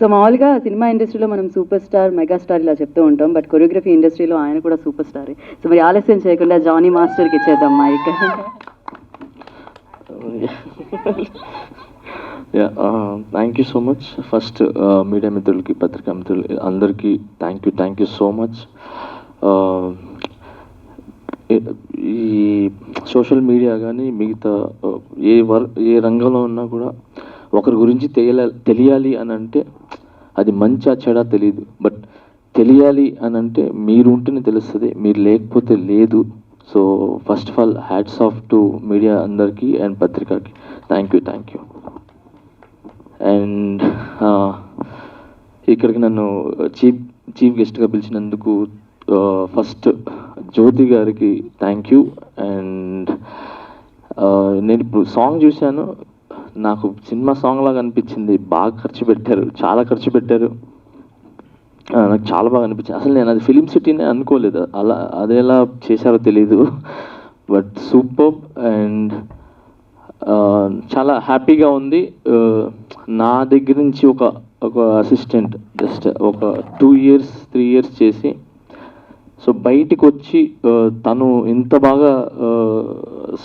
So మామూలుగా cinema ఇండస్ట్రీలో మనం సూపర్ స్టార్ మెగాస్టార్ ఇలా చెప్తూ ఉంటాం బట్ కొరియోగ్రఫీ ఇండస్ట్రీలో ఆయన కూడా సూపర్ స్టార్. సో మరి ఆలస్యం చేయకుండా జానీ మాస్టర్కి ఇచ్చేద్దాం మా yeah thank you so much first media మిత్రులకి పత్రికా మిత్రులు అందరికీ thank you thank you so much ఈ సోషల్ మీడియా కానీ మిగతా ఏ వర్ ఏ రంగంలో ఉన్నా కూడా ఒకరి గురించి తెలియాలి తెలియాలి అని అంటే అది మంచా చెడా తెలియదు బట్ తెలియాలి అని అంటే మీరు ఉంటేనే తెలుస్తుంది మీరు లేకపోతే లేదు. So first of all hats off to media అందరికీ and పత్రికకి thank you thank you and ఇక్కడికి నన్ను చీఫ్ చీఫ్ గెస్ట్గా పిలిచినందుకు ఫస్ట్ జ్యోతి గారికి థ్యాంక్ యూ అండ్ నేను ఇప్పుడు సాంగ్ చూశాను. నాకు సినిమా సాంగ్లాగా అనిపించింది. బాగా ఖర్చు పెట్టారు. చాలా ఖర్చు పెట్టారు. నాకు చాలా బాగా అనిపించింది. అసలు నేను అది ఫిలిం సిటీనే అనుకోలేదు. అలా అది ఎలా చేశారో తెలీదు. బట్ సూపర్ అండ్ చాలా హ్యాపీగా ఉంది. నా దగ్గర నుంచి ఒక ఒక అసిస్టెంట్ జస్ట్ ఒక టూ ఇయర్స్ త్రీ ఇయర్స్ చేసి సో బయటికి వచ్చి తను ఇంత బాగా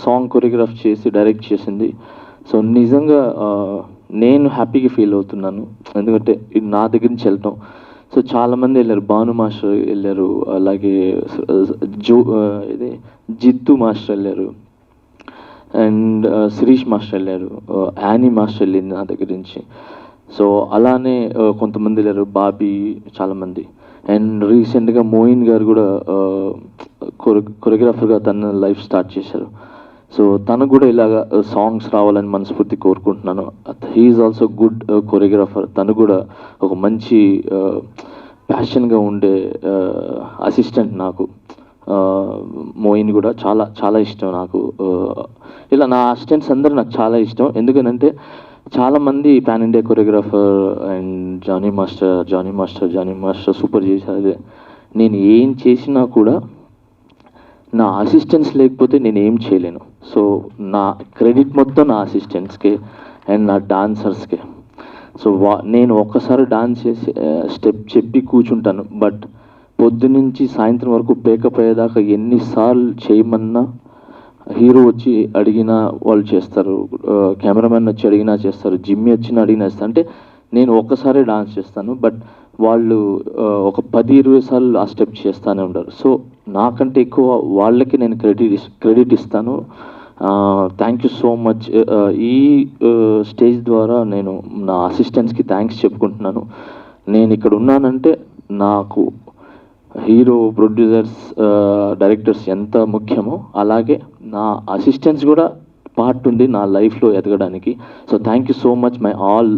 సాంగ్ కొరియోగ్రాఫ్ చేసి డైరెక్ట్ చేసింది. సో నిజంగా నేను హ్యాపీగా ఫీల్ అవుతున్నాను. ఎందుకంటే ఇది నా దగ్గర నుంచి వెళ్ళటం. సో చాలామంది వెళ్ళారు. భాను మాస్టర్ వెళ్ళారు. అలాగే జో ఇది జిత్తు మాస్టర్ వెళ్ళారు. అండ్ శిరీష్ మాస్టర్ వెళ్ళారు. యానీ మాస్టర్ వెళ్ళింది నా దగ్గర నుంచి. సో అలానే కొంతమంది వెళ్ళారు. బాబీ చాలామంది. అండ్ రీసెంట్గా మోయిన్ గారు కూడా కొరియోగ్రాఫర్గా తన లైఫ్ స్టార్ట్ చేశారు. సో తనకు కూడా ఇలాగా uh, సాంగ్స్ రావాలని మనస్ఫూర్తి కోరుకుంటున్నాను. హీఈస్ ఆల్సో గుడ్ కొరియోగ్రాఫర్ తను కూడా ఒక మంచి uh, ప్యాషన్గా ఉండే uh, అసిస్టెంట్ నాకు. మోయిన్ కూడా చాలా చాలా ఇష్టం నాకు. ఇలా నా అసిస్టెంట్స్ అందరూ నాకు చాలా ఇష్టం. ఎందుకనంటే చాలామంది pan India choreographer and Jani master Jani master Jani master super చేశారు. నేను ఏం చేసినా కూడా నా అసిస్టెంట్స్ లేకపోతే నేను ఏం చేయలేను. సో నా క్రెడిట్ మొత్తం నా అసిస్టెంట్స్కే అండ్ నా డాన్సర్స్కే సో వా నేను ఒక్కసారి డాన్స్ చేసి స్టెప్ చెప్పి కూర్చుంటాను. బట్ పొద్దు నుంచి సాయంత్రం వరకు పేకప్ అయ్యేదాకా ఎన్నిసార్లు చేయమన్నా హీరో వచ్చి అడిగినా వాళ్ళు చేస్తారు. కెమెరామెన్ వచ్చి అడిగినా చేస్తారు. జిమ్మి వచ్చినా అడిగినా చేస్తారు. అంటే నేను ఒక్కసారే డాన్స్ చేస్తాను. బట్ వాళ్ళు ఒక పది ఇరవై సార్లు ఆ స్టెప్ చేస్తూనే ఉంటారు. సో నాకంటే ఎక్కువ వాళ్ళకి నేను క్రెడిట్ క్రెడిట్ ఇస్తాను. థ్యాంక్ యూ సో మచ్ ఈ స్టేజ్ ద్వారా నేను నా అసిస్టెంట్స్కి థ్యాంక్స్ చెప్పుకుంటున్నాను. నేను ఇక్కడ ఉన్నానంటే నాకు హీరో ప్రొడ్యూసర్స్ డైరెక్టర్స్ ఎంత ముఖ్యమో అలాగే నా అసిస్టెంట్స్ కూడా పార్ట్ ఉంది నా లైఫ్లో ఎదగడానికి. So thank you so much my all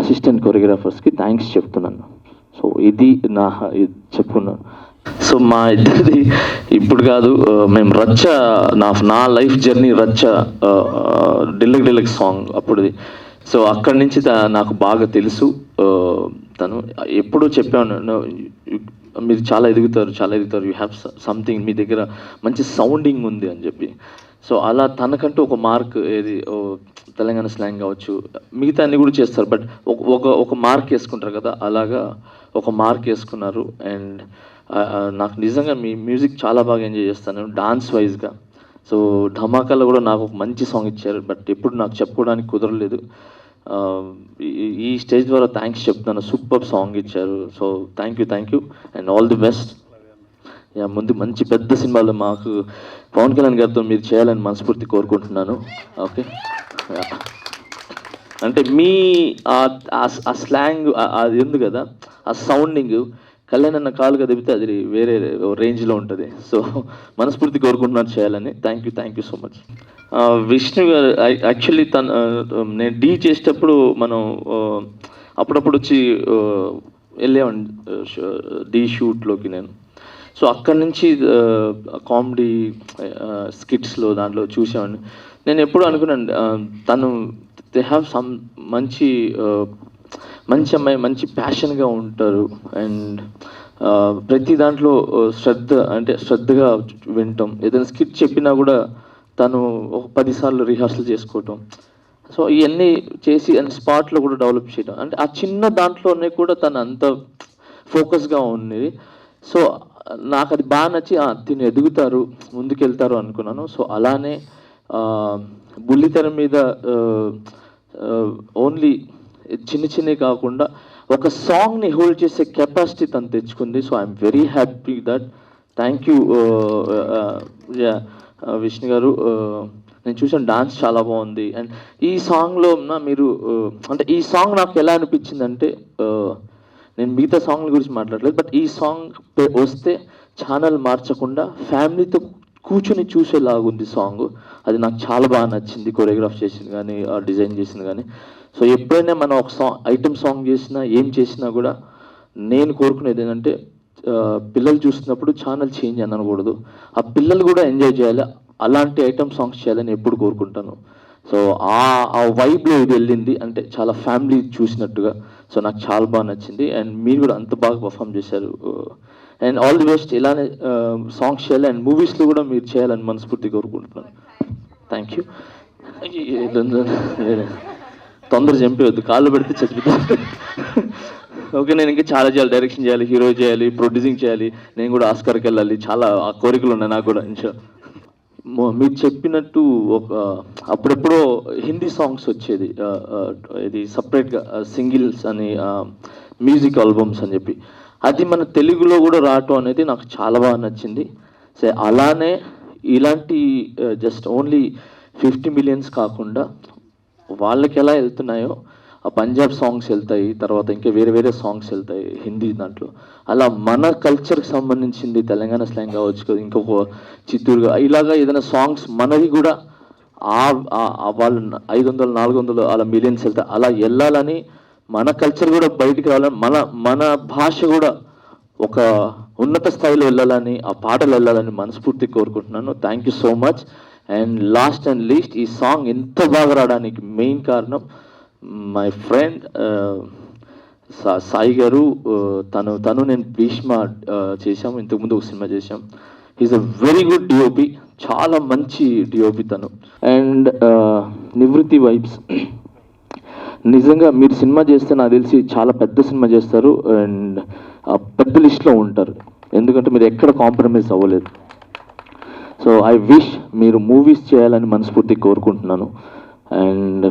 assistant కొరియోగ్రాఫర్స్కి thanks చెప్తున్నాను. సో ఇది నా ఇది చెప్పుకున్నాను. సో మా ఇద్దరిది ఇప్పుడు కాదు మేము రచ్చ నా నా లైఫ్ జర్నీ రచ్చ డిల్లక్ డిల్లక్ సాంగ్ అప్పుడుది. సో అక్కడి నుంచి నాకు బాగా తెలుసు తను. ఎప్పుడూ చెప్పాను మీరు చాలా ఎదుగుతారు చాలా ఎదుగుతారు యూ హ్యావ్ సంథింగ్ మీ దగ్గర మంచి సౌండింగ్ ఉంది అని చెప్పి. సో అలా తనకంటూ ఒక మార్క్ ఏది ఓ, తెలంగాణ స్లాంగ్ కావచ్చు మిగతా అన్ని కూడా చేస్తారు. బట్ ఒక ఒక మార్క్ వేసుకుంటారు కదా అలాగా ఒక మార్క్ వేసుకున్నారు. అండ్ నాకు నిజంగా మీ మ్యూజిక్ చాలా బాగా ఎంజాయ్ చేస్తాను డాన్స్ వైజ్గా సో ధమాకాలో కూడా నాకు ఒక మంచి సాంగ్ ఇచ్చారు బట్ ఎప్పుడు నాకు చెప్పుకోవడానికి కుదరలేదు. ఈ- ఈ స్టేజ్ ద్వారా థ్యాంక్స్ చెప్తున్నాను సూపర్ సాంగ్ ఇచ్చారు. So thank you thank you and all the best. Yeah ముందు మంచి పెద్ద సినిమాలు మాకు పవన్ కళ్యాణ్ గారితో మీరు చేయాలని మనస్ఫూర్తి కోరుకుంటున్నాను. ఓకే? యా. అంటే మీ ఆ- స్లాంగ్ అది ఉంది కదా? ఆ సౌండింగ్ కళ్యాణ్ అన్న కాలుగా కదిపితే అది వేరే రేంజ్లో ఉంటుంది. సో మనస్ఫూర్తి కోరుకుంటున్నాను చేయాలని. Thank you thank you so much Vishnu garu actually తన నేను డీ చేసేటప్పుడు మనం అప్పుడప్పుడు వచ్చి ఆ, వెళ్ళేవాడిని డీ షూట్లోకి నేను. సో అక్కడి నుంచి కామెడీ స్కిట్స్లో దాంట్లో చూసేవాడిని. నేను ఎప్పుడు అనుకున్నాను తను దే హ్యావ్ సమ్ మంచి మంచి అమ్మాయి మంచి ప్యాషన్గా ఉంటారు. అండ్ ప్రతి దాంట్లో శ్రద్ధ అంటే శ్రద్ధగా వినటం. ఏదైనా స్కిట్ చెప్పినా కూడా తను ఒక పదిసార్లు రిహార్సల్ చేసుకోవటం. సో ఇవన్నీ చేసి అండ్ స్పాట్లో కూడా డెవలప్ చేయడం అంటే ఆ చిన్న దాంట్లోనే కూడా తను అంత ఫోకస్గా ఉంది సో నాకు అది బాగా నచ్చి తిని ఎదుగుతారు ముందుకెళ్తారు అనుకున్నాను. సో అలానే బుల్లితెర మీద ఓన్లీ చిన్న చిన్నవి కాకుండా ఒక సాంగ్ని హోల్డ్ చేసే కెపాసిటీ తను తెచ్చుకుంది. So I'm very happy that. Thank you Vishnu garu. నేను చూసాను డాన్స్ చాలా బాగుంది. అండ్ ఈ సాంగ్లో నా మీరు అంటే ఈ సాంగ్ నాకు ఎలా అనిపించిందంటే నేను మిగతా సాంగ్ల గురించి మాట్లాడలేదు బట్ ఈ సాంగ్ వస్తే ఛానల్ మార్చకుండా ఫ్యామిలీతో కూర్చొని చూసేలాగుంది సాంగ్. అది నాకు చాలా బాగా నచ్చింది కొరియోగ్రాఫ్ చేసింది కానీ డిజైన్ చేసింది కానీ. సో ఎప్పుడైనా మనం ఒక సాంగ్ ఐటమ్ సాంగ్ చేసినా ఏం చేసినా కూడా నేను కోరుకునేది ఏంటంటే పిల్లలు చూసినప్పుడు ఛానల్ చేంజ్ అని అనకూడదు. ఆ పిల్లలు కూడా ఎంజాయ్ చేయాలి. అలాంటి ఐటమ్ సాంగ్స్ చేయాలని ఎప్పుడు కోరుకుంటాను. సో ఆ ఆ వైబ్లో ఇది వెళ్ళింది. అంటే చాలా ఫ్యామిలీ చూసినట్టుగా. సో నాకు చాలా బాగా నచ్చింది. అండ్ మీరు కూడా అంత బాగా పర్ఫామ్ చేశారు. అండ్ ఆల్ ది బెస్ట్ ఇలానే uh, సాంగ్స్ చేయాలి. అండ్ మూవీస్లో కూడా మీరు చేయాలని మనస్ఫూర్తి కోరుకుంటున్నాను. థ్యాంక్ యూ తొందర చంపేవద్దు కాళ్ళు పెడితే చచ్చిపోతా ఓకే నేను ఇంకా చాలా చేయాలి. డైరెక్షన్ చేయాలి. హీరో చేయాలి. ప్రొడ్యూసింగ్ చేయాలి. నేను కూడా ఆస్కార్కి వెళ్ళాలి. చాలా ఆ కోరికలు ఉన్నాయి నాకు కూడా. ఇన్షూర్ మీరు చెప్పినట్టు ఒక అప్పుడెప్పుడో హిందీ సాంగ్స్ వచ్చేది ఇది సపరేట్గా సింగిల్స్ అని మ్యూజిక్ ఆల్బమ్స్ అని చెప్పి. అది మన తెలుగులో కూడా రావటం అనేది నాకు చాలా బాగా నచ్చింది. సో అలానే ఇలాంటి జస్ట్ ఓన్లీ ఫిఫ్టీ మిలియన్స్ కాకుండా వాళ్ళకి ఎలా వెళ్తున్నాయో పంజాబ్ సాంగ్స్ వెళ్తాయి తర్వాత ఇంకా వేరే వేరే సాంగ్స్ వెళ్తాయి హిందీ దాంట్లో. అలా మన కల్చర్కి సంబంధించింది తెలంగాణ స్లాంగ్ కావచ్చు కదా, ఇంకొక చిత్తూరుగా ఇలాగా ఏదైనా సాంగ్స్ మనవి కూడా ఆ వాళ్ళు ఐదు వందలు నాలుగు వందలు అలా మిలియన్స్ వెళ్తాయి. అలా వెళ్ళాలని మన కల్చర్ కూడా బయటికి రావాలని మన మన భాష కూడా ఒక ఉన్నత స్థాయిలో వెళ్ళాలని ఆ పాటలు వెళ్ళాలని మనస్ఫూర్తి కోరుకుంటున్నాను. Thank you so much and last and least ఈ సాంగ్ ఎంత బాగా రావడానికి మెయిన్ కారణం మై ఫ్రెండ్ సాయి గారు తను తను నేను భీష్మ uh, చేశాము. ఇంతకుముందు ఒక సినిమా చేశాం. Is a very good DOP చాలా మంచి డిఓపి తను. అండ్ uh, నివృత్తి వైబ్స్ నిజంగా మీరు సినిమా చేస్తే నాకు తెలిసి చాలా పెద్ద సినిమా చేస్తారు. అండ్ పెద్ద లిస్ట్లో ఉంటారు. ఎందుకంటే మీరు ఎక్కడ కాంప్రమైజ్ అవ్వలేదు. సో ఐ విష్ మీరు మూవీస్ చేయాలని మనస్ఫూర్తి కోరుకుంటున్నాను. అండ్